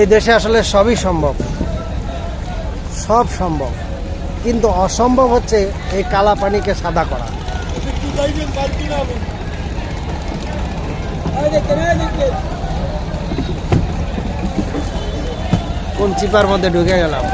এই দেশে আসলে সবই সম্ভব। সব সম্ভব। কিন্তু অসম্ভব হচ্ছে এই কালা পানিকে সাদা করা। কোন চিপার মধ্যে ঢুকে গেলাম?